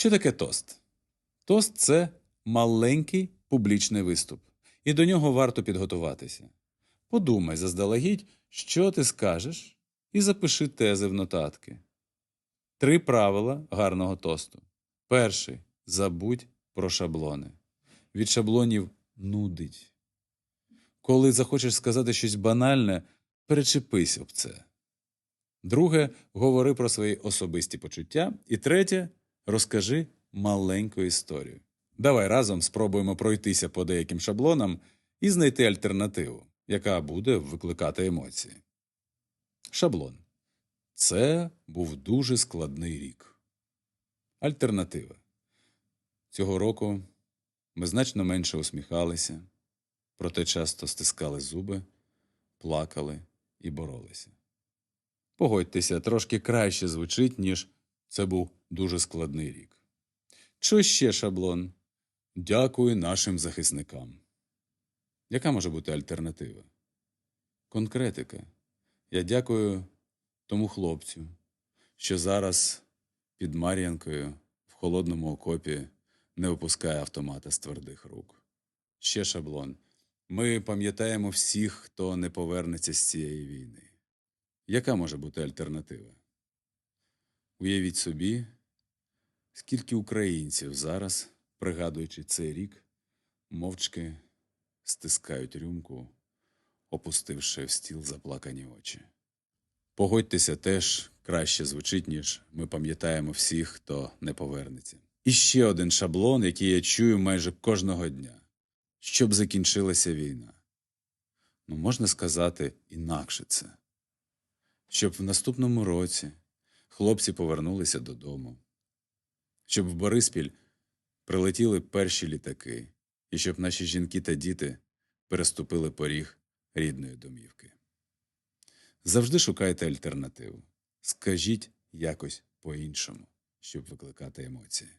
Що таке тост? Тост це маленький публічний виступ, і до нього варто підготуватися. Подумай заздалегідь, що ти скажеш, і запиши тези в нотатки. Три правила гарного тосту. Перший забудь про шаблони. Від шаблонів нудить. Коли захочеш сказати щось банальне, перечепись об це. Друге, говори про свої особисті почуття. І третє, розкажи маленьку історію. Давай разом спробуємо пройтися по деяким шаблонам і знайти альтернативу, яка буде викликати емоції. Шаблон. Це був дуже складний рік. Альтернатива. Цього року ми значно менше усміхалися, проте часто стискали зуби, плакали і боролися. Погодьтеся, трошки краще звучить, ніж це був дуже складний рік. Що ще шаблон? Дякую нашим захисникам. Яка може бути альтернатива? Конкретика. Я дякую тому хлопцю, що зараз під Мар'янкою в холодному окопі не опускає автомата з твердих рук. Ще шаблон. Ми пам'ятаємо всіх, хто не повернеться з цієї війни. Яка може бути альтернатива? Уявіть собі, скільки українців зараз, пригадуючи цей рік, мовчки стискають рюмку, опустивши в стіл заплакані очі. Погодьтеся теж краще звучить, ніж ми пам'ятаємо всіх, хто не повернеться. І ще один шаблон, який я чую майже кожного дня, щоб закінчилася війна. Ну, можна сказати інакше це. Щоб в наступному році хлопці повернулися додому, щоб в Бориспіль прилетіли перші літаки, і щоб наші жінки та діти переступили поріг рідної домівки. Завжди шукайте альтернативу. Скажіть якось по-іншому, щоб викликати емоції.